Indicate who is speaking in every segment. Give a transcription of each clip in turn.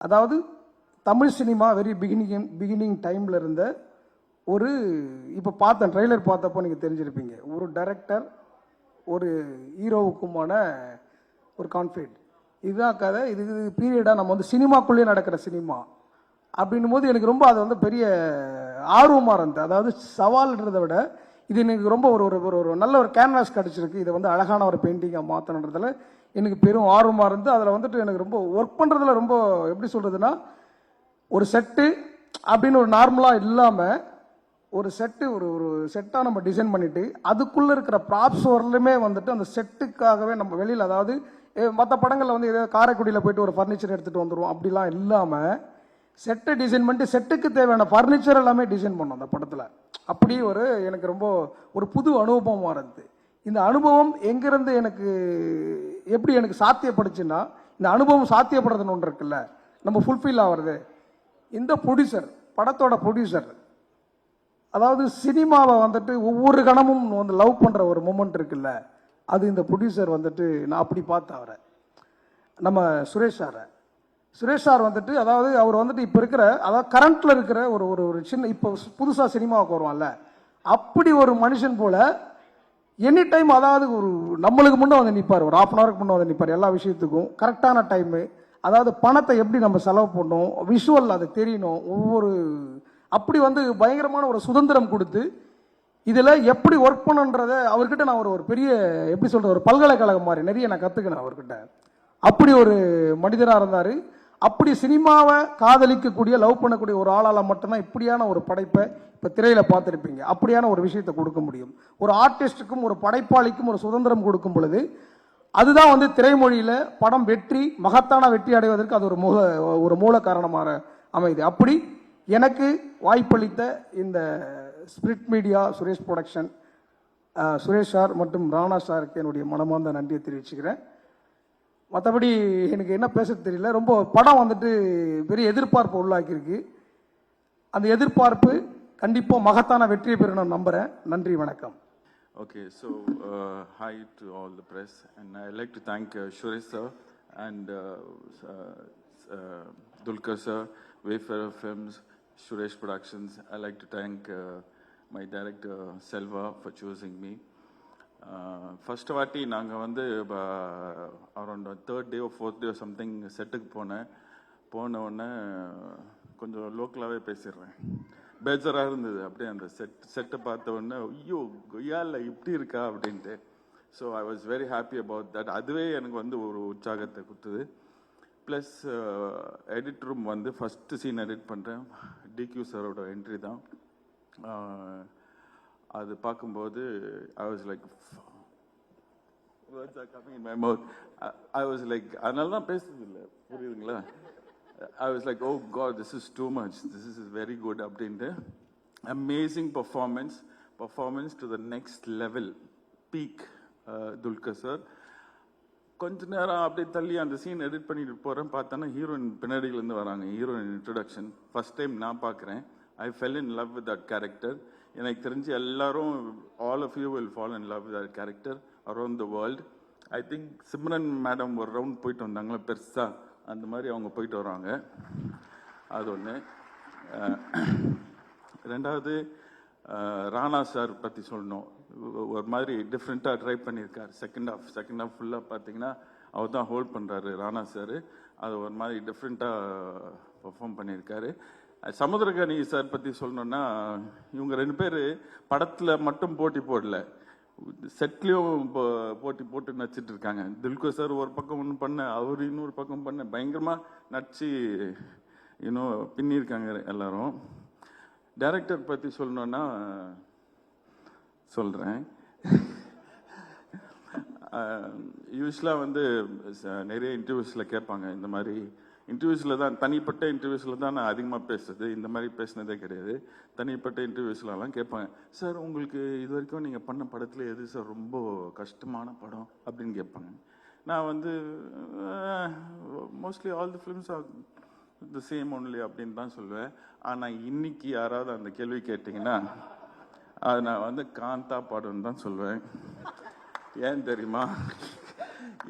Speaker 1: அதாவது Tamil cinema very beginning beginning டைமில் இருந்த ஒரு இப்போ பார்த்தேன் ட்ரெய்லர் பார்த்தப்போ நீங்கள் தெரிஞ்சிருப்பீங்க. ஒரு டைரக்டர் ஒரு ஹீரோவுக்குமான ஒரு கான்ஃபிளிக் இதுதான் கதை. இது பீரியடாக நம்ம வந்து சினிமாக்குள்ளேயே நடக்கிற சினிமா. அப்படின்னும் போது எனக்கு ரொம்ப அது வந்து பெரிய ஆர்வமாக இருந்தது. அதாவது சவால்ன்றதை விட இது எனக்கு ரொம்ப ஒரு ஒரு ஒரு ஒரு நல்ல ஒரு கேன்வாஸ் கிடச்சிருக்கு. இதை வந்து அழகான ஒரு பெயிண்டிங்காக மாற்றணுன்றதுல எனக்கு பெரும் ஆர்வமாக இருந்து அதில் வந்துட்டு எனக்கு ரொம்ப ஒர்க் பண்ணுறதுல ரொம்ப எப்படி சொல்கிறதுனா ஒரு செட்டு அப்படின்னு ஒரு நார்மலாக இல்லாமல் ஒரு செட்டு ஒரு ஒரு செட்டாக நம்ம டிசைன் பண்ணிவிட்டு அதுக்குள்ளே இருக்கிற ப்ராப்ஸ் வரலுமே வந்துட்டு அந்த செட்டுக்காகவே நம்ம வெளியில் அதாவது மற்ற படங்களில் வந்து ஏதோ காரைக்குடியில் போயிட்டு ஒரு ஃபர்னிச்சர் எடுத்துகிட்டு வந்துடுவோம் அப்படிலாம் இல்லாமல் செட்டை டிசைன் பண்ணிட்டு செட்டுக்கு தேவையான ஃபர்னிச்சர் எல்லாமே டிசைன் பண்ணோம் அந்த படத்தில். அப்படி ஒரு எனக்கு ரொம்ப ஒரு புது அனுபவமாக இருந்தது இந்த அனுபவம் எங்கேருந்து எனக்கு எப்படி எனக்கு சாத்தியப்படுச்சுன்னா இந்த அனுபவம் சாத்தியப்படுறதுன்னு ஒன்று இருக்குல்ல நம்ம ஃபுல்ஃபில் ஆகிறது. இந்த ப்ரொடியூசர் படத்தோட ப்ரொடியூசர் அதாவது சினிமாவை வந்துட்டு ஒவ்வொரு கணமும் வந்து லவ் பண்ணுற ஒரு மூமெண்ட் இருக்குல்ல அது இந்த ப்ரொடியூசர் வந்துட்டு நான் அப்படி பார்த்தேன் அவரை. நம்ம சுரேஷ் சாரை சுரேஷ் சார் வந்துட்டு அதாவது அவர் வந்துட்டு இப்போ இருக்கிற அதாவது கரண்ட்டில் இருக்கிற ஒரு ஒரு ஒரு சின்ன இப்போ புதுசாக சினிமாவுக்கு வருவான்ல அப்படி ஒரு மனுஷன் போல எனி டைம் அதாவது ஒரு நம்மளுக்கு முன்னே வந்து நிற்பார் ஒரு ஆஃப் அன் ஹவருக்கு முன்னே வந்து நிற்பார் எல்லா விஷயத்துக்கும் கரெக்டான டைமு அதாவது பணத்தை எப்படி நம்ம செலவு பண்ணணும் விஷுவல் அது தெரியணும் ஒவ்வொரு அப்படி வந்து பயங்கரமான ஒரு சுதந்திரம் கொடுத்து இதில் எப்படி ஒர்க் பண்ணுன்றத அவர்கிட்ட நான் ஒரு ஒரு பெரிய எப்படி சொல்கிறது ஒரு பல்கலைக்கழகம் மாதிரி நிறைய நான் கற்றுக்கினேன் அவர்கிட்ட. அப்படி ஒரு மனிதராக இருந்தார். அப்படி சினிமாவை காதலிக்கக்கூடிய லவ் பண்ணக்கூடிய ஒரு ஆளால் மட்டும்தான் இப்படியான ஒரு படைப்பை இப்போ திரையில் பார்த்துருப்பீங்க. அப்படியான ஒரு விஷயத்தை கொடுக்க முடியும். ஒரு ஆர்டிஸ்ட்டுக்கும் ஒரு படைப்பாளிக்கும் ஒரு சுதந்திரம் கொடுக்கும் பொழுது அதுதான் வந்து திரைமொழியில் படம் வெற்றி மகத்தான வெற்றி அடைவதற்கு அது ஒரு மூல ஒரு மூல காரணமாக அமையுது அப்படி எனக்கு வாய்ப்பளித்த இந்த Spirit Media Suresh production Suresh sir மற்றும் ராணா சாருக்கு என்னுடைய மனமார்ந்த நன்றியை தெரிவிச்சுக்கிறேன். மற்றபடி எனக்கு என்ன பேச தெரியல ரொம்ப படம் வந்துட்டு பெரிய எதிர்பார்ப்பு உள்ளாக்கியிருக்கு அந்த எதிர்பார்ப்பு கண்டிப்பாக மகத்தான வெற்றியை பெற நான் நம்புகிறேன் நன்றி வணக்கம்
Speaker 2: okay so hi to all the press and I like to thank Suresh sir and Dulquer sir Wayfarer Films Suresh Productions I like to thank my my Selva for for me. First வாட்டி நாங்கள் வந்து around third day fourth day something செட்டுக்கு போனேன் போன உடனே கொஞ்சம் லோக்கலாகவே பேசிடுறேன். பேஜராக இருந்தது அப்படியே அந்த செட் செட்டை பார்த்த உடனே ஐயோ கொய்யால இப்படி இருக்கா? அப்படின்ட்டு. So I was very happy about that அதுவே எனக்கு வந்து ஒரு உற்சாகத்தை கொடுத்தது. ப்ளஸ் எடிட் ரூம் வந்து ஃபஸ்ட்டு சீன் எடிட் பண்ணுறேன் டிக்யூ சாரோட என்ட்ரி தான். அது பார்க்கும்போது I was like words are coming in my mouth. I, I அதனால தான் பேசுறது இல்லை புரியுதுங்களா? I was like oh God this is too much this is is very good அப்படின்ட்டு amazing performance performance to the next level peak Dulquer sir கொஞ்ச நேரம் அப்படியே தள்ளி அந்த சீன் எடிட் பண்ணிட்டு போகிறேன் பார்த்தோன்னா ஹீரோயின் பின்னாடியிலேருந்து வராங்க. ஹீரோயின் இன்ட்ரடக்ஷன் ஃபர்ஸ்ட் டைம் நான் பார்க்குறேன். I fell in love with that character எனக்கு தெரிஞ்சு எல்லாரும் all of you will fall in love that character around the world I think Simran madam ஒரு ரவுண்ட் போயிட்டு வந்தாங்களே பெருசாக அந்த மாதிரி அவங்க போயிட்டு வராங்க. அது ஒன்று ரெண்டாவது ராணா சார் பற்றி சொல்லணும். ஒரு மாதிரி டிஃப்ரெண்ட்டாக ட்ரை பண்ணியிருக்கார். செகண்ட் ஹாஃப் செகண்ட் ஹாஃப் ஃபுல்லாக பார்த்தீங்கன்னா அவர் தான் ஹோல்ட் பண்ணுறாரு ராணா சார் அது ஒரு மாதிரி டிஃப்ரெண்ட்டாக பெர்ஃபார்ம் பண்ணியிருக்காரு. அஹ், சார் பற்றி சொல்லணுன்னா இவங்க ரெண்டு பேர் படத்தில் மட்டும் போட்டி போடல. செட்லேயும் போட்டி போட்டு நடிச்சிட்டு இருக்காங்க. தில்கோ சார் ஒரு பக்கம் ஒன்று பண்ண அவர் இன்னொரு பக்கம் பண்ண பயங்கரமாக நடிச்சு இன்னும் பின்னியிருக்காங்க எல்லாரும். டைரக்டர் பற்றி சொல்லணுன்னா சொல்கிறேன் யூஸ்வலாக வந்து ச- நிறைய இன்டர்வியூஸில் கேட்பாங்க. இந்த மாதிரி இன்டர்வியூஸில் தான் தனிப்பட்ட இன்டர்வியூஸில் தான் நான் அதிகமாக பேசுறது. இந்த மாதிரி பேசினதே கிடையாது. தனிப்பட்ட இன்டர்வியூஸ்லலாம் கேட்பாங்க சார் உங்களுக்கு இது வரைக்கும் நீங்கள் பண்ண படத்தில் எது சார் ரொம்ப கஷ்டமான படம்? அப்படின்னு கேட்பாங்க. நான் வந்து mostly all the films are the same only அப்படின்னு தான் சொல்லுவேன். ஆனால் இன்னைக்கு யாராவது அந்த கேள்வி கேட்டிங்கன்னா அது நான் வந்து காந்தா படம்னு தான் சொல்லுவேன். ஏன் தெரியுமா?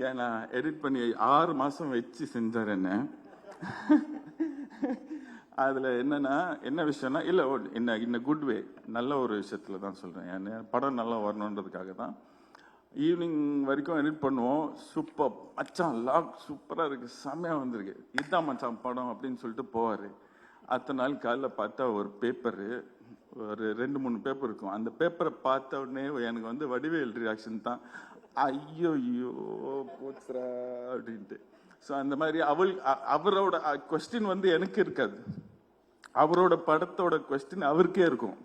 Speaker 2: ஏன்னா எடிட் பண்ணி ஆறு மாதம் வச்சு செஞ்சார் என்ன? அதில் என்னென்னா என்ன விஷயம்னா இல்லை என்ன இன்ன குட் வே நல்ல ஒரு விஷயத்தில் தான் சொல்கிறேன் ஏன்னா படம் நல்லா வரணுன்றதுக்காக தான். ஈவினிங் வரைக்கும் எடிட் பண்ணுவோம். சூப்பர் மச்சான் லாக் சூப்பராக இருக்குது செம்மையாக வந்திருக்கு. இதுதான் மச்சான் படம் அப்படின்னு சொல்லிட்டு போவார். அடுத்த நாள் காலைல பார்த்தா ஒரு பேப்பரு ஒரு ரெண்டு மூணு பேப்பர் இருக்கும். அந்த பேப்பரை பார்த்த உடனே எனக்கு வந்து வடிவேல் ரியாக்ஷன் தான். ஐயோ ஐயோ போச்சுரா அப்படின்ட்டு. ஸோ அந்த மாதிரி அவள் அ- அவரோட கொஸ்டின் வந்து எனக்கு இருக்காது. அவரோட படத்தோட கொஸ்டின் அவருக்கே இருக்கும்.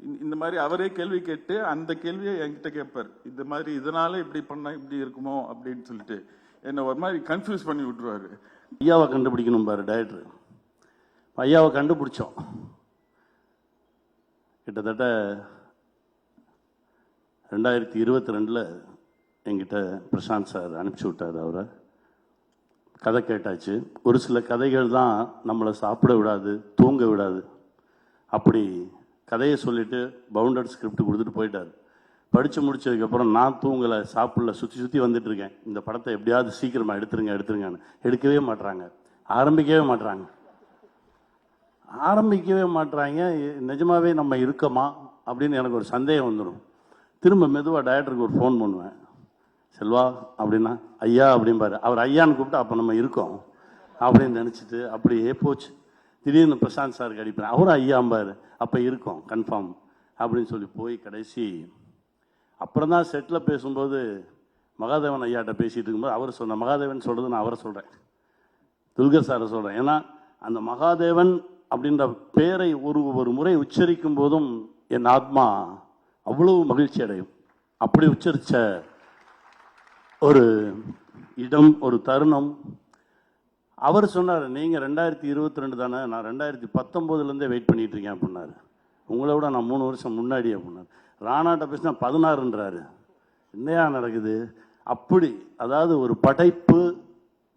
Speaker 2: இந்த- இந்த மாதிரி அவரே கேள்வி கேட்டு அந்த கேள்வியை என்கிட்ட கேட்பார். இந்த மாதிரி இதனால இப்படி பண்ணா இப்படி இருக்குமோ அப்படின்னு சொல்லிட்டு. என்னை ஒரு மாதிரி கன்ஃபியூஸ் பண்ணி விட்டுருவாரு.
Speaker 3: ஐயாவை கண்டுபிடிக்கணும் பாரு டைரக்டர் ஐயாவை கண்டுபிடிச்சோம். கிட்டத்தட்ட ரெண்டாயிரத்தி இருபத்தி ரெண்டில் எங்கிட்ட பிரசாந்த் சார் அனுப்பிச்சி விட்டார் அவரை. கதை கேட்டாச்சு. ஒரு சில கதைகள் தான் நம்மளை சாப்பிட விடாது தூங்க விடாது. அப்படி கதையை சொல்லிட்டு பவுண்டட் ஸ்கிரிப்ட் கொடுத்துட்டு போயிட்டார். படித்து முடிச்சதுக்கப்புறம் நான் தூங்கலை சாப்பிடல சுற்றி சுற்றி வந்துட்டு இருக்கேன். இந்த படத்தை எப்படியாவது சீக்கிரமாக எடுத்துருங்க எடுத்துருங்கன்னு. எடுக்கவே மாட்டுறாங்க ஆரம்பிக்கவே மாட்டுறாங்க ஆரம்பிக்கவே மாட்டுறாங்க நிஜமாவே நம்ம இருக்கோமா அப்படின்னு எனக்கு ஒரு சந்தேகம் வந்துடும் திரும்ப மெதுவாக டைரக்டருக்கு ஒரு ஃபோன் பண்ணுவேன். செல்வா அப்படின்னா ஐயா அப்படிம்பாரு. அவர் ஐயான்னு கூப்பிட்டு அப்போ நம்ம இருக்கோம் அப்படின்னு நினச்சிட்டு அப்படியே போச்சு. திடீர்னு பிரசாந்த் சாருக்கு அடிப்பேன். அவரும் ஐயாம்பார். அப்போ இருக்கோம். கன்ஃபார்ம். அப்படின்னு சொல்லி போய் கடைசி. அப்புறம் தான் செட்டில் பேசும்போது மகாதேவன் ஐயாட்ட பேசிகிட்டு இருக்கும்போது அவர் சொன்ன மகாதேவன் சொல்கிறது நான் அவரை சொல்கிறேன் துல்கர் சாரை சொல்கிறேன் ஏன்னா அந்த மகாதேவன் அப்படின்ற பேரை ஒரு ஒரு முறை உச்சரிக்கும் போதும் என் ஆத்மா அவ்வளவு மகிழ்ச்சி அடையும் அப்படி உச்சரித்த ஒரு இடம் ஒரு தருணம். அவர் சொன்னார் நீங்கள் ரெண்டாயிரத்தி இருபத்தி ரெண்டு தானே நான் ரெண்டாயிரத்தி பத்தொம்போதுலேருந்தே வெயிட் பண்ணிகிட்ருக்கேன் இருக்கேன் அப்படின்னாரு. உங்களை விட நான் மூணு வருஷம் முன்னாடி அப்படின்னாரு. ராணாட்ட பேசினா பதினாறுன்றாரு. என்னையா நடக்குது? அப்படி அதாவது ஒரு படைப்பு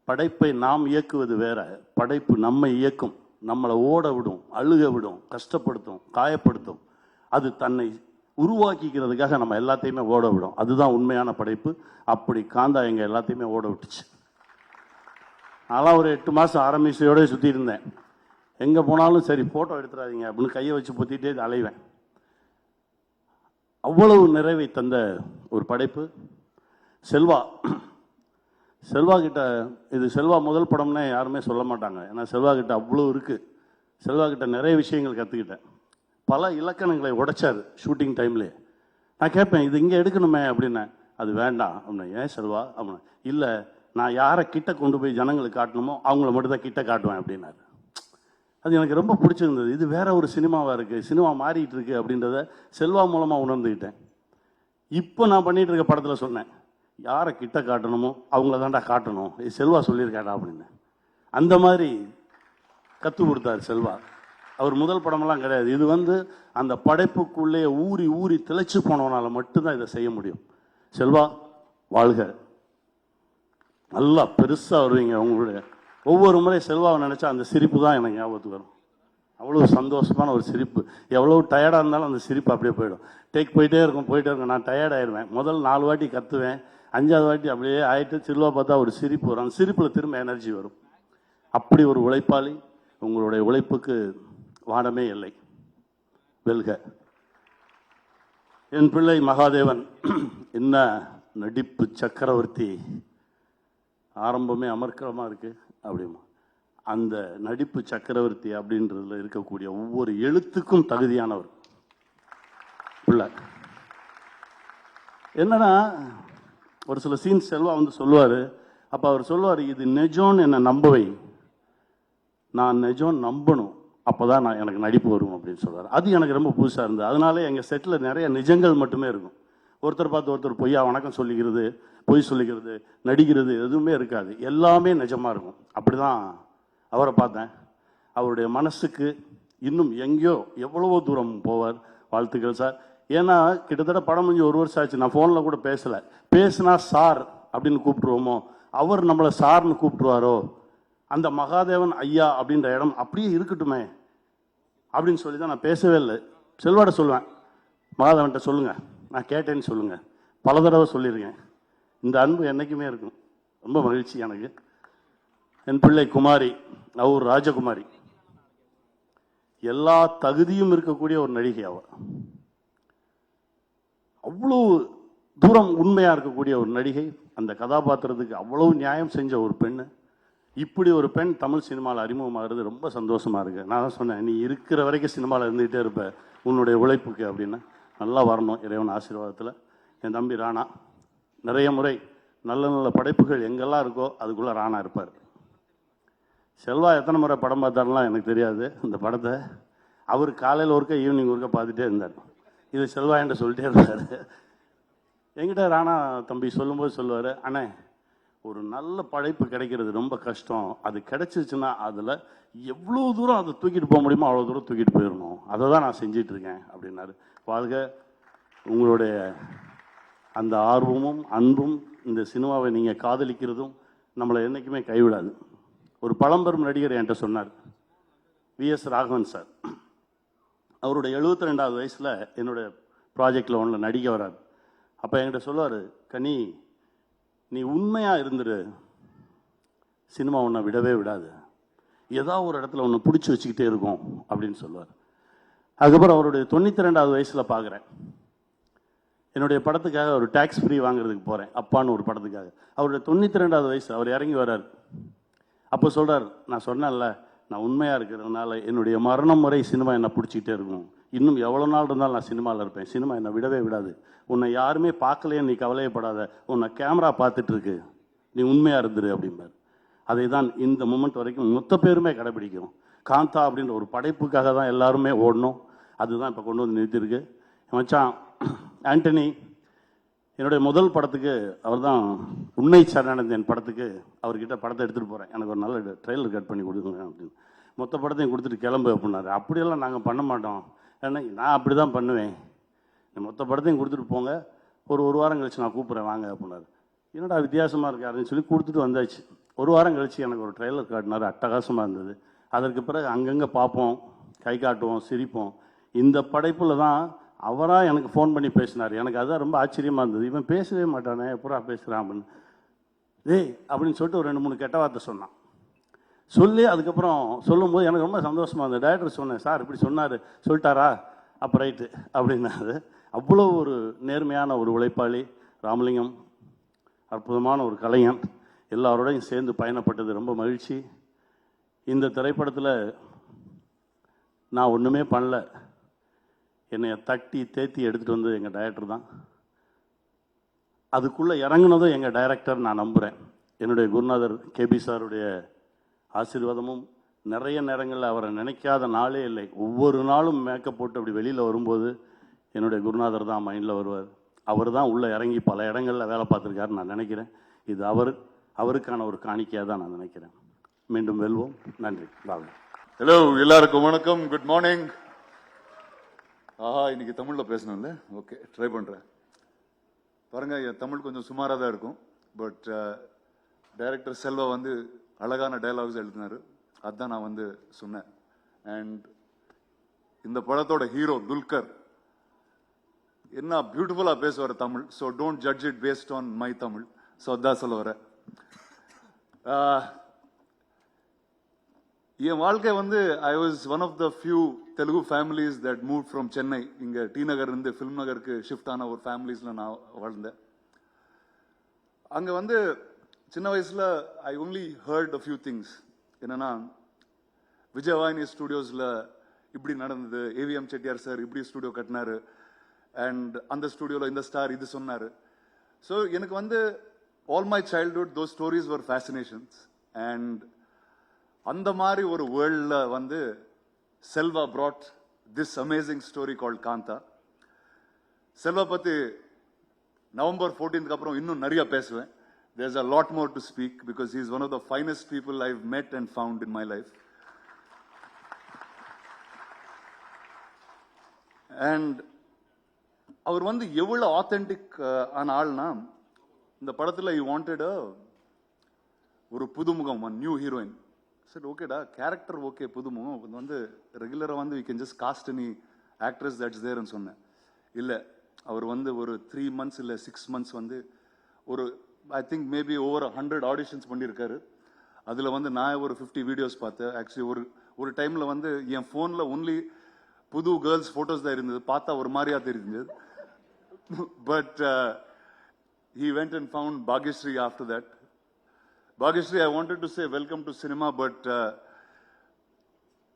Speaker 3: படைப்பை நாம் இயக்குவது வேற. படைப்பு நம்மை இயக்கும். நம்மளை ஓட விடும் அழுக விடும் கஷ்டப்படுத்தும் காயப்படுத்தும். அது தன்னை உருவாக்கிக்கிறதுக்காக நம்ம எல்லாத்தையுமே ஓட விடும். அதுதான் உண்மையான படைப்பு. அப்படி காந்தா எங்கள் எல்லாத்தையுமே ஓட விட்டுச்சு. நான்லாம் ஒரு எட்டு மாதம் ஆரம்பிச்சையோட சுற்றி இருந்தேன். எங்கே போனாலும் சரி ஃபோட்டோ எடுத்துடாதீங்க அப்படின்னு கையை வச்சு பொத்திட்டே அலைவேன். அவ்வளவு நிறைவை தந்த ஒரு படைப்பு. செல்வா செல்வா கிட்ட இது செல்வா முதல் படம்னே யாருமே சொல்ல மாட்டாங்க. ஏன்னா செல்வா கிட்ட அவ்வளோ இருக்குது செல்வா கிட்ட நிறைய விஷயங்கள் கற்றுக்கிட்டேன் பல இலக்கணங்களை உடைச்சார் ஷூட்டிங் டைம்லேயே நான் கேட்பேன் இது இங்கே எடுக்கணுமே அப்படின்னேன். அது வேண்டாம் அப்படின்னா ஏன் செல்வா? அப்படின்னா இல்லை நான் யாரை கிட்ட கொண்டு போய் ஜனங்களுக்கு காட்டணுமோ அவங்கள மட்டும் தான் கிட்ட காட்டுவேன் அப்படின்னாரு. அது எனக்கு ரொம்ப பிடிச்சிருந்தது. இது வேற ஒரு சினிமாவாக இருக்குது சினிமா மாறிட்டு இருக்கு அப்படின்றத செல்வா மூலமாக உணர்ந்துக்கிட்டேன் இப்போ நான் பண்ணிட்டு இருக்க படத்தில் சொன்னேன் யாரை கிட்ட காட்டணுமோ அவங்கள தான்டா காட்டணும். இது செல்வா சொல்லியிருக்காடா அப்படின்னு அந்த மாதிரி கற்றுக் கொடுத்தார் செல்வா. அவர் முதல் படமெல்லாம் கிடையாது. இது வந்து அந்த படைப்புக்குள்ளே ஊறி ஊறி திளைச்சு போனவனால மட்டும்தான் இதை செய்ய முடியும். செல்வா வாழ்க. நல்லா பெருசாக வருவீங்க உங்களுடைய. ஒவ்வொரு முறை செல்வாவை நினச்சா அந்த சிரிப்பு தான் எனக்கு ஞாபகத்துக்கு வரும். அவ்வளோ சந்தோஷமான ஒரு சிரிப்பு. எவ்வளோ டயர்டாக இருந்தாலும் அந்த சிரிப்பு அப்படியே போயிடும். டேக் போயிட்டே இருக்கும் போயிட்டே இருக்கும். நான் டயர்ட் ஆயிடுவேன் முதல் நாலு வாட்டி கத்துவேன். அஞ்சாவது வாட்டி அப்படியே ஆயிட்டு செல்வா பார்த்தா ஒரு சிரிப்பு வரும். அந்த சிரிப்பில் திரும்ப எனர்ஜி வரும். அப்படி ஒரு உழைப்பாளி உங்களுடைய உழைப்புக்கு வானமே இல்லை. வெல்க. என் பிள்ளை மகாதேவன் என்ன நடிப்பு சக்கரவர்த்தி? ஆரம்பமே அமர்க்கலமாக இருக்குது அப்படிமா. அந்த நடிப்பு சக்கரவர்த்தி அப்படின்றதுல இருக்கக்கூடிய ஒவ்வொரு எழுத்துக்கும் தகுதியானவர். பிள்ளை. என்னன்னா ஒரு சில சீன் செல்வா வந்து சொல்லுவார். அப்போ அவர் சொல்லுவார் இது நிஜம்னு என்னை நம்பவை. நான் நிஜம் நம்பணும். அப்போ தான் நான் எனக்கு நடிப்பு வரும் அப்படின்னு சொல்கிறார் அது எனக்கு ரொம்ப புதுசாக இருந்தது. அதனால எங்கள் செட்டில் நிறைய நிஜங்கள் மட்டுமே இருக்கும். ஒருத்தர் பார்த்து ஒருத்தர் பொய்யா வணக்கம் சொல்லிக்கிறது பொய் சொல்லிக்கிறது நடிக்கிறது எதுவுமே இருக்காது. எல்லாமே நிஜமாக இருக்கும். அப்படிதான் அவரை பார்த்தேன். அவருடைய மனசுக்கு இன்னும் எங்கேயோ எவ்வளவோ தூரம் போவார். வாழ்த்துக்கள் சார். ஏன்னா கிட்டத்தட்ட படம் முடிஞ்சு ஒரு வருஷம் ஆச்சு. நான் ஃபோனில் கூட பேசலை. பேசினா சார் அப்படின்னு கூப்பிட்ருவோமோ அவர் நம்மளை சார்னு கூப்பிட்டுருவாரோ? அந்த மகாதேவன் ஐயா அப்படின்ற இடம் அப்படியே இருக்கட்டுமே அப்படின்னு சொல்லி தான் நான் பேசவே இல்லை. செல்வாட சொல்லுவேன். மகாதேவன்கிட்ட சொல்லுங்கள் நான் கேட்டேன்னு சொல்லுங்கள் பல தடவை சொல்லியிருக்கேன். இந்த அன்பு என்னைக்குமே இருக்கும். ரொம்ப மகிழ்ச்சி எனக்கு. என் பிள்ளை குமாரி அவர் ராஜகுமாரி. எல்லா தகுதியும் இருக்கக்கூடிய ஒரு நடிகை அவள் அவ்வளோ தூரம் உண்மையாக இருக்கக்கூடிய ஒரு நடிகை. அந்த கதாபாத்திரத்துக்கு அவ்வளவு நியாயம் செஞ்ச ஒரு பெண்ணு. இப்படி ஒரு பெண் தமிழ் சினிமாவில் அறிமுகமாகிறது ரொம்ப சந்தோஷமாக இருக்குது நான் தான் சொன்னேன் நீ இருக்கிற வரைக்கும் சினிமாவில் இருந்துகிட்டே இருப்ப. உன்னுடைய உழைப்புக்கு அப்படின்னு நல்லா வரணும் இறைவன் ஆசீர்வாதத்தில். என் தம்பி ராணா நிறைய முறை நல்ல நல்ல படைப்புகள் எங்கெல்லாம் இருக்கோ அதுக்குள்ளே ராணா இருப்பார். செல்வா எத்தனை முறை படம் பார்த்தாருலாம் எனக்கு தெரியாது. இந்த படத்தை அவர் காலையில் ஒருக்க ஈவினிங் ஒருக்க பார்த்துட்டே இருந்தார். இது செல்வா என்கிட்ட சொல்லிட்டே இருந்தார். என்கிட்ட ராணா தம்பி சொல்லும்போது சொல்லுவார் அண்ணே ஒரு நல்ல படைப்பு கிடைக்கிறது ரொம்ப கஷ்டம். அது கிடைச்சிச்சுன்னா அதில் எவ்வளோ தூரம் அதை தூக்கிட்டு போக முடியுமோ அவ்வளோ தூரம் தூக்கிட்டு போயிடணும். அதை தான் நான் செஞ்சிட்டு இருக்கேன் அப்படின்னாரு. வாழ்க உங்களுடைய அந்த ஆர்வமும் அன்பும் இந்த சினிமாவை நீங்கள் காதலிக்கிறதும் நம்மளை என்றைக்குமே கைவிடாது. ஒரு பழம்பெரும் நடிகர் என்கிட்ட சொன்னார் விஎஸ் ராகவன் சார். அவருடைய 72 ரெண்டாவது வயசில் என்னுடைய ப்ராஜெக்டில் ஒன்றில் நடிக்க வரார் அப்போ என்கிட்ட சொல்லுவார் கனி நீ உண்மையாக இருந்துரு. சினிமா உன்னை விடவே விடாது. ஏதாவது ஒரு இடத்துல உன்னை பிடிச்சி வச்சுக்கிட்டே இருக்கும் அப்படின்னு சொல்லுவார். அதுக்கப்புறம் அவருடைய தொண்ணூற்றி ரெண்டாவது வயசில் பார்க்குறேன் என்னுடைய படத்துக்காக ஒரு டேக்ஸ் ஃப்ரீ வாங்குறதுக்கு போகிறேன் அப்பான்னு ஒரு படத்துக்காக. அவருடைய தொண்ணூற்றி ரெண்டாவது வயசு அவர் இறங்கி வர்றார். அப்போ சொல்கிறார் நான் சொன்னேன்ல நான் உண்மையாக இருக்கிறதுனால என்னுடைய மரணம் முறை சினிமா என்னை பிடிச்சிக்கிட்டே இருக்கும். இன்னும் எவ்வளோ நாள் இருந்தாலும் நான் சினிமாவில் இருப்பேன். சினிமா என்னை விடவே விடாது. உன்னை யாருமே பார்க்கலையே நீ கவலையப்படாத. உன்னை கேமரா பார்த்துட்டு இருக்கு நீ உண்மையாக இருந்துரு அப்படிம்பார். அதை தான் இந்த மூமெண்ட் வரைக்கும் மொத்த பேருமே கடைபிடிக்கிறோம். காந்தா அப்படின்ற ஒரு படைப்புக்காக தான் எல்லாருமே ஓடணும். அதுதான் இப்போ கொண்டு வந்து நிறுத்தியிருக்கு. மச்சான் ஆண்டனி என்னுடைய முதல் படத்துக்கு அவர் தான் உன்னை சரணடைந்தேன் படத்துக்கு அவர்கிட்ட படத்தை எடுத்துகிட்டு போகிறேன் எனக்கு ஒரு நல்ல ட்ரெயிலர் கட் பண்ணி கொடுங்க அப்படின்னு. மொத்த படத்தையும் கொடுத்துட்டு கிளம்பு அப்படின்னாரு. அப்படியெல்லாம் நாங்கள் பண்ண மாட்டோம். ஏன்னா நான் அப்படி தான் பண்ணுவேன். மொத்த படத்தையும் கொடுத்துட்டு போங்க. ஒரு ஒரு வாரம் கழிச்சு நான் கூப்பிட்றேன். வாங்க அப்படின்னாரு. என்னடா வித்தியாசமாக இருக்காருன்னு சொல்லி கொடுத்துட்டு வந்தாச்சு. ஒரு வாரம் கழிச்சு எனக்கு ஒரு ட்ரெய்லர் காட்டினார். அட்டகாசமாக இருந்தது. அதற்கு பிறகு அங்கங்கே பார்ப்போம் கை காட்டுவோம் சிரிப்போம். இந்த படைப்பில் தான் அவராக எனக்கு ஃபோன் பண்ணி பேசினார். எனக்கு அதான் ரொம்ப ஆச்சரியமாக இருந்தது. இவன் பேசவே மாட்டானே எப்படா பேசுகிறான் அப்படின்னு. டேய் அப்படின்னு சொல்லிட்டு ஒரு ரெண்டு மூணு கெட்ட வார்த்தை சொன்னான். சொல்லி அதுக்கப்புறம் சொல்லும்போது எனக்கு ரொம்ப சந்தோஷமாக இருந்தது. டேரக்டர் சொன்னேன் சார் இப்படி சொன்னார். சொல்லிட்டாரா? அப்போ ரைட்டு அப்படின்னாரு. அவ்வளோ ஒரு நேர்மையான ஒரு உழைப்பாளி ராமலிங்கம் அற்புதமான ஒரு கலைஞன். எல்லாரோடையும் சேர்ந்து பயணப்பட்டது ரொம்ப மகிழ்ச்சி. இந்த திரைப்படத்தில் நான் ஒன்றுமே பண்ணல. என்னை தட்டி தேத்தி எடுத்துகிட்டு வந்தது எங்கள் டைரக்டர் தான். அதுக்குள்ளே இறங்கினதும் எங்கள் டைரக்டர் நான் நம்புகிறேன் என்னுடைய குருநாதர் கேபி சாருடைய ஆசீர்வாதமும் நிறைய நேரங்களில் அவரை நினைக்காத நாளே இல்லை. ஒவ்வொரு நாளும் மேக்கப் போட்டு அப்படி வெளியில் வரும்போது என்னுடைய குருநாதர் தான் மைண்டில் வருவார். அவர் தான் உள்ளே இறங்கி பல இடங்களில் வேலை பார்த்துருக்காருன்னு நான் நினைக்கிறேன். இது அவர் அவருக்கான ஒரு காணிக்கையாக தான் நான் நினைக்கிறேன். மீண்டும் வெல்வோம். நன்றி. பாபு
Speaker 4: ஹலோ எல்லாருக்கும் வணக்கம். குட் மார்னிங் ஆஹா இன்னைக்கு தமிழில் பேசணும்ல? ஓகே ட்ரை பண்ணுறேன் பாருங்க என் தமிழ் கொஞ்சம் சுமாராக தான் இருக்கும். பட் டைரக்டர் uh, செல்வா வந்து அழகான டயலாக்ஸ் எழுதினார். அதுதான் நான் வந்து சொன்னேன். அண்ட் இந்த படத்தோட ஹீரோ துல்கர் என்ன பியூட்டிஃபுல்லா பேசுவார் Tamil. So don't judge it based on my Tamil. So அதான் சொல்ல வரேன் ஆஹ், என் வாழ்க்கை வந்து I was one of the few Telugu families that move from Chennai இங்க டி நகர் இருந்து ஃபில்ம் நகருக்கு ஷிஃப்ட் ஆன ஒரு ஃபேமிலிஸ்ல நான் வாழ்ந்தேன். அங்க வந்து சின்ன வயசுல I only heard a few things என்னன்னா விஜயவாயினி ஸ்டுடியோஸ்ல இப்படி நடந்தது ஏவிஎம் செட்டியார் சார் இப்படி ஸ்டுடியோ கட்டினாரு. அண்ட் அந்த ஸ்டுடியோவில் இந்த ஸ்டார் இது சொன்னார். ஸோ எனக்கு வந்து all my childhood those stories ஒரு ஃபேசினேஷன்ஸ் அண்ட் அந்த மாதிரி ஒரு வேர்ல்டில் வந்து Selva brought this amazing story call Kaantha Selva பற்றி நவம்பர் 14th அப்புறம் இன்னும் நிறைய பேசுவேன். There's a lot more to speak because is one of the finest people I've met and found in my life and அவர் வந்து எவ்வளோ authentic ஆன ஆள்னா இந்த படத்தில் யூ வாண்டட் ஒரு புதுமுகம் ஒன் நியூ ஹீரோயின் சரி ஓகேடா கேரக்டர் ஓகே புதுமுகம். இது வந்து ரெகுலராக வந்து we can just cast any actress that's தேர்னு சொன்னேன். இல்லை அவர் வந்து ஒரு த்ரீ மந்த்ஸ் இல்லை சிக்ஸ் மந்த்ஸ் வந்து ஒரு I think maybe over hundred auditions பண்ணியிருக்காரு. அதில் வந்து நான் ஒரு ஃபிஃப்டி வீடியோஸ் பார்த்தேன். ஆக்சுவலி ஒரு ஒரு டைமில் வந்து என் ஃபோனில் ஒன்லி புது கேர்ள்ஸ் ஃபோட்டோஸ் தான் இருந்தது. பார்த்தா ஒரு மாதிரியா தெரிஞ்சது. But uh, he went and found Bhagyashree after that. Bhagyashree, I wanted to say welcome to cinema, but uh,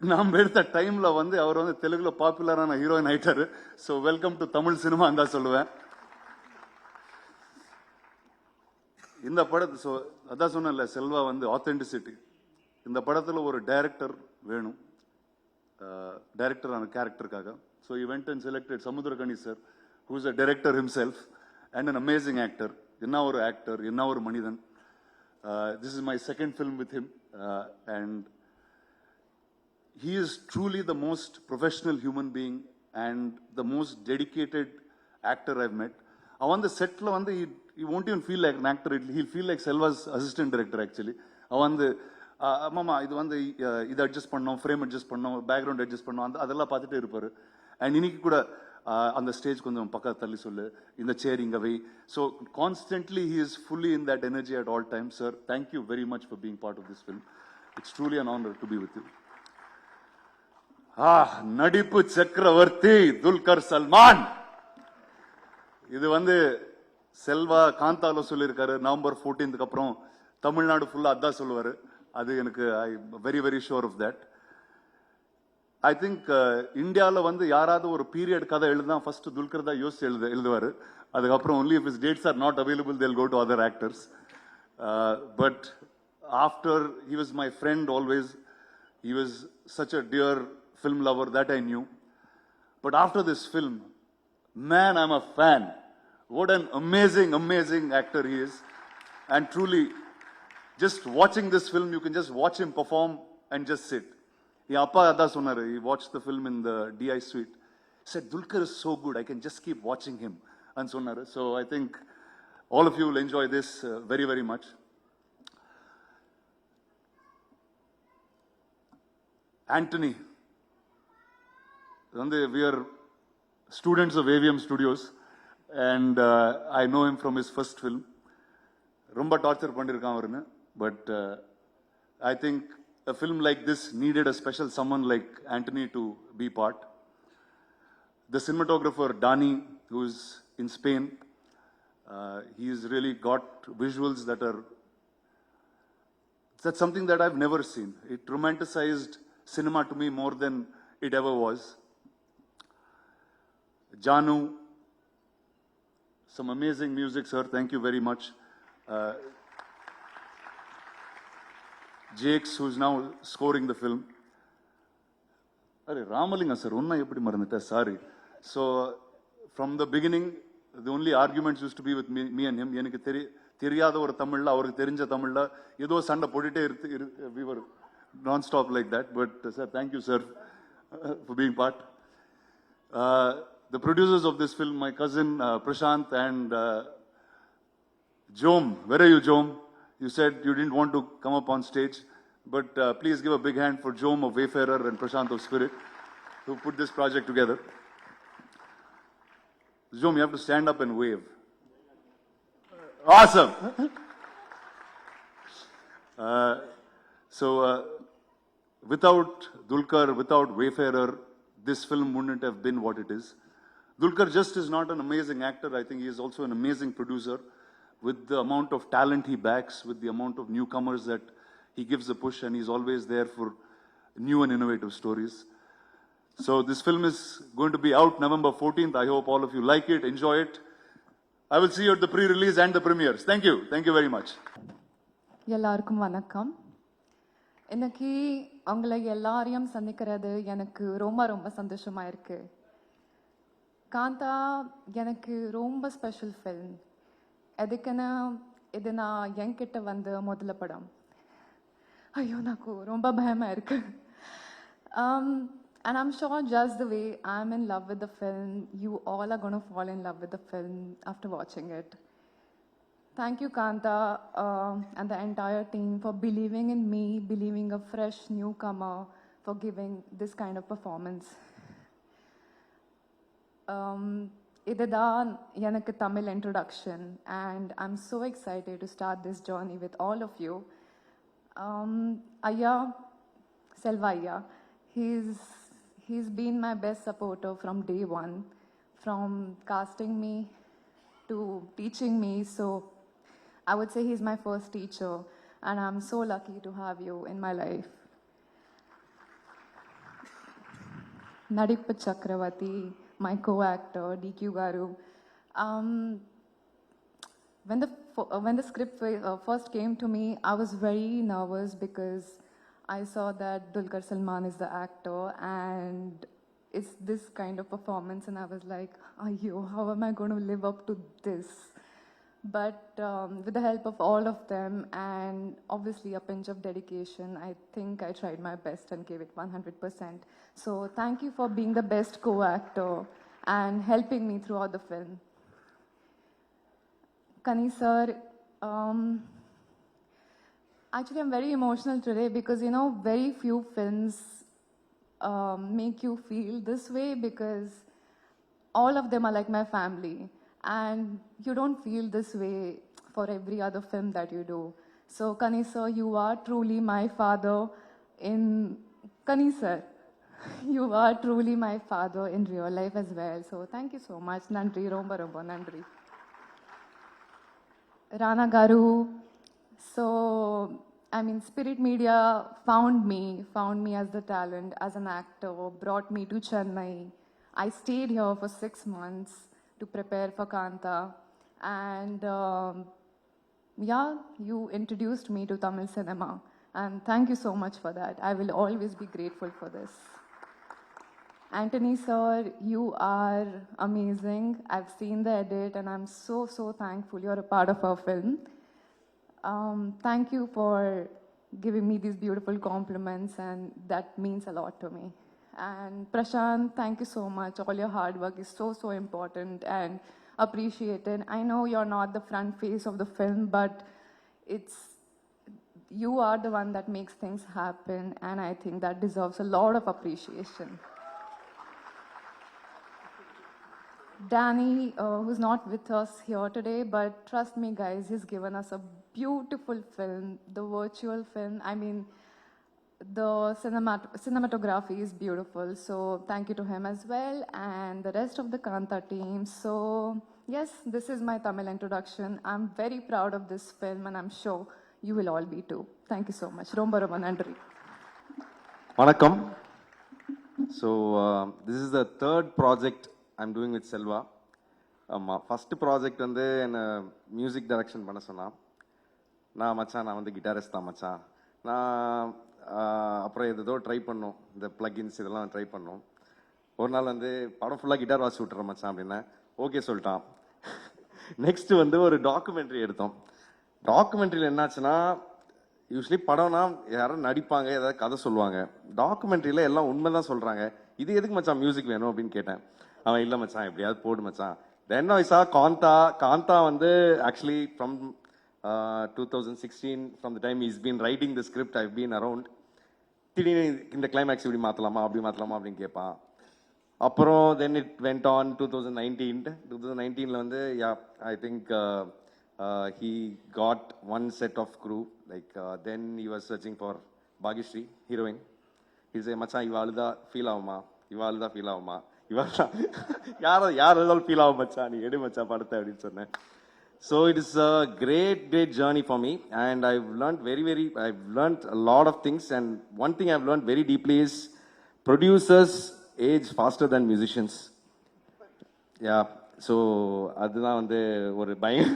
Speaker 4: நாம் எடுத்த டைம்ல வந்து அவர் வந்து தெலுங்குல பாப்புலரான ஹீரோயின் ஆயிட்டாரு. So welcome to Tamil cinema தான் சொல்லுவேன். இந்த படத்து ஸோ அதான் சொன்னேன்ல செல்வா வந்து ஆத்தென்டிசிட்டி இந்த படத்துல ஒரு டைரக்டர் வேணும். டைரக்டரான கேரக்டருக்காக so I went and selected Samuthirakani sir who's a director himself and an amazing actor என்ன ஒரு ஆக்டர் என்ன ஒரு மனிதன் this is my second film with him and he is truly the most professional human being and the most dedicated actor I've met. அவன் அந்த settle வந்து he won't even feel like an actor, he'll feel like Selva's assistant director actually அவன் வந்து ஆமாம்மா இது வந்து இது adjust பண்ணோம் ஃப்ரேம் அட்ஜஸ்ட் பண்ணோம் பேக்ரவுண்ட் அட்ஜஸ்ட் பண்ணோம் அந்த அதெல்லாம் பார்த்துட்டே இருப்பாரு. அண்ட் இன்னைக்கு கூட அந்த ஸ்டேஜ் கொஞ்சம் பக்கத்து தள்ளி சொல்லு. இந்த சேர் இங்க வை. So constantly he is fully in that energy at all time sir thank you very much for being part of this film it's truly an honour to be with you ah நடிப்பு சக்கரவர்த்தி துல்கர் சல்மான். இது வந்து செல்வா காந்தால சொல்லியிருக்காரு November 14th அப்புறம். தமிழ்நாடு ஃபுல்லாக அதான் சொல்லுவார். அது எனக்கு I very very sure of that I think இந்தியாவில் வந்து யாராவது ஒரு பீரியட் கதை எழுதுனா ஃபர்ஸ்ட் துல்கர் தான் யோசிச்சு எழுது எழுதுவார் அதுக்கப்புறம் only if is dates are not available they'll go to other actors but after he was my friend always he was such a dear film lover that I knew but after this film man I'm a fan what an amazing amazing actor he is and truly just வாட்சிங் this film, you can just watch him perform and just sit. என் அப்பா அதான் சொன்னாரு he watched the film in the DI suite. He said, Dulkar is so good, I can just keep watching him. And சொன்னாரு. So I think all of you will enjoy this uh, very, very much. Anthony. வந்து we are students of AVM Studios and uh, I know him from his first film. ரொம்ப torture பண்ணியிருக்கான் அவருன்னு but I think a film like this needed a special someone like Anthony to be part. The cinematographer Dani, who's in Spain, uh, he's really got visuals that are that's something that I've never seen. It romanticized cinema to me more than it ever was. Janu, some amazing music, sir. Thank you very much. Uh, Jakes who's now scoring the film array Ramalingam sir ஒன்றா எப்படி மறந்துட்டேன் sorry so from the beginning the only arguments used to be with me and him எனக்கு தெரி தெரியாத ஒரு தமிழில் அவருக்கு தெரிஞ்ச தமிழில் ஏதோ சண்டை போட்டுகிட்டே இருக்கு விவர் நான் stop like that but sir thank you sir for being part the producers of this film my cousin Prashanth and Jom where you Jom You said you didn't want to come up on stage, but uh, please give a big hand for Jom of Wayfarer and Prashant of Spirit who put this project together. Jom, you have to stand up and wave. Awesome. Uh, so, uh, without Dulkar, without Wayfarer, this film wouldn't have been what it is. Dulkar just is not an amazing actor. I think he is also an amazing producer With the amount of talent he backs, with the amount of newcomers that he gives a push, and he's always there for new and innovative stories. So this film is going to be out November 14th. I hope all of you like it, enjoy it. I will see you at the pre-release and the premieres. Thank you. Thank you very much.
Speaker 5: எல்லாருக்கும் வணக்கம் இன்னைக்கு உங்களை எல்லாரையும் சந்திக்கிறது எனக்கு ரொம்ப ரொம்ப சந்தோஷமா இருக்கு காந்தா எனக்கு ரொம்ப ஸ்பெஷல் ஃபில்ம் எதுக்குன்னா இது நான் என்கிட்ட வந்து முதல்ல படம் ஐயோ నాకు ரொம்ப பயமா இருக்கு um, and I'm sure just the way I'm in love with the film, you all are going to fall in love with the film after watching it. Thank you, Kanta, uh, and the entire team for believing in me, believing a fresh newcomer, for giving this kind of performance. Um, இதுதான் எனக்கு Tamil introduction and I'm so excited to start this journey with all of you. Um, ஐயா செல்வா ஐயா he's he's been my best supporter from day one, from casting me to teaching me. So I would say he's my first teacher, and I'm so lucky to have you in my life. Nadippa Chakravarti, my co-actor, DQ Garu. Um, when the uh, when the script uh, first came to me, I was very nervous because I saw that Dulquer Salman is the actor and it's this kind of performance, and I was like, "Ayo, how am I going to live up to this?" But um, with the help of all of them and obviously a pinch of dedication, I think I tried my best and gave it 100%. So thank you for being the best co-actor and helping me throughout the film. Kani sir, um, actually I'm very emotional today because you know very few films um, make you feel this way because all of them are like my family and you don't feel this way for every other film that you do. So Kani sir, you are truly my father in Kani sir. You are truly my father in real life as well. So thank you so much. Nandri, romba romba nandri. Rana Garu. So, I mean, Spirit Media found me, found me as the talent, as an actor, brought me to Chennai. I stayed here for six months to prepare for Kanta. And um, yeah, you introduced me to Tamil cinema. And thank you so much for that. I will always be grateful for this. Anthony, sir, you are amazing. I've seen the edit and I'm so, so thankful you're a part of our film. Um, thank you for giving me these beautiful compliments, and that means a lot to me. And Prashant, thank you so much. All your hard work is so, so important and appreciated. I know you're not the front face of the film, but it's you are the one that makes things happen, and I think that deserves a lot of appreciation. Danny, uh, who's not with us here today, but trust me, guys, he's given us a beautiful film, the virtual film. I mean, the cinemat- cinematography is beautiful, so thank you to him as well, and the rest of the Kanta team. So, yes, this is my Tamil introduction. I'm very proud of this film, and I'm sure you will all be too. Thank you so much. Romba Romba Nandri.
Speaker 6: வணக்கம் so this is the third project I'm doing with Selva ஆமாம் first project வந்து என்னை music direction பண்ண சொன்னான் நான் மச்சான் நான் வந்து கிட்டாரிஸ்ட் தான் மச்சான் நான் ஆஹ், அப்புறம் ஏதோ ட்ரை பண்ணோம். இந்த ப்ளகின்ஸ் இதெல்லாம் ட்ரை பண்ணோம். ஒரு நாள் வந்து படம் ஃபுல்லாக கிட்டார் வாசி விட்டுற மச்சான் அப்படின்னா ஓகே சொல்லிட்டான். நெக்ஸ்ட்டு வந்து ஒரு டாக்குமெண்ட்ரி எடுத்தோம். டாக்குமெண்ட்ரியில் என்னாச்சுன்னா யூஸ்வலி படம்னா யாரும் நடிப்பாங்க ஏதாவது கதை சொல்லுவாங்க. டாக்குமெண்ட்ரியில் எல்லாம் உண்மை தான் சொல்கிறாங்க இது எதுக்கு மச்சான் மியூசிக் வேணும் அப்படின்னு கேட்டேன். அவன் இல்லை மச்சான் எப்படியாவது போடு மச்சான். தென் வைஸா காந்தா காந்தா வந்து actually from two thousand sixteen from the time is been writing the script I been around திடீர்னு இந்த கிளைமேக்ஸ் இப்படி மாற்றலாமா அப்படி மாற்றலாமா அப்படின்னு கேட்பான் அப்புறம் then it went on two thousand nineteen two thousand நைன்டீனில் வந்து yeah I think he got one set of crew like then you was searching for Bhagyashri heroine is மச்சான் இவ அழுதா ஃபீல் ஆகுமா? இவ அழுதா ஃபீல் ஆகுமா? இவ யார் யார் அழுதாலும் ஃபீல் ஆகும் மச்சான். நீ எடு மச்சான் படத்தை அப்படின்னு சொன்னேன். So it is a great, great journey for me, and I've learned very, very, I've learned a lot of things, and one thing I've learned very deeply is producers age faster than musicians. Yeah, so அதுதான் வந்து ஒரு பயம்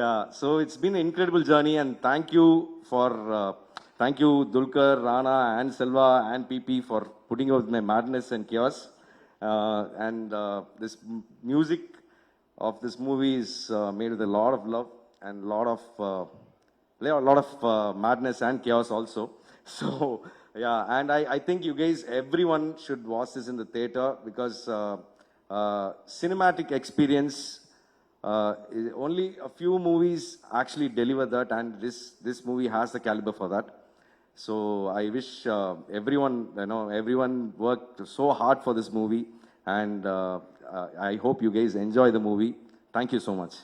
Speaker 6: yeah so it's been an incredible journey and thank you for uh, thank you dulkar rana and selva and pp for putting up with my madness and chaos uh, and uh, this music of this movie is uh, made with a lot of love and a lot of uh, a lot of uh, madness and chaos also. So yeah and I, I think you guys everyone should watch this in the theater because uh, uh, cinematic experience uh, only a few movies actually deliver that and this this movie has the caliber for that. So i wish uh, everyone you know everyone worked so hard for this movie and uh, uh, i hope you guys enjoy the movie thank you so much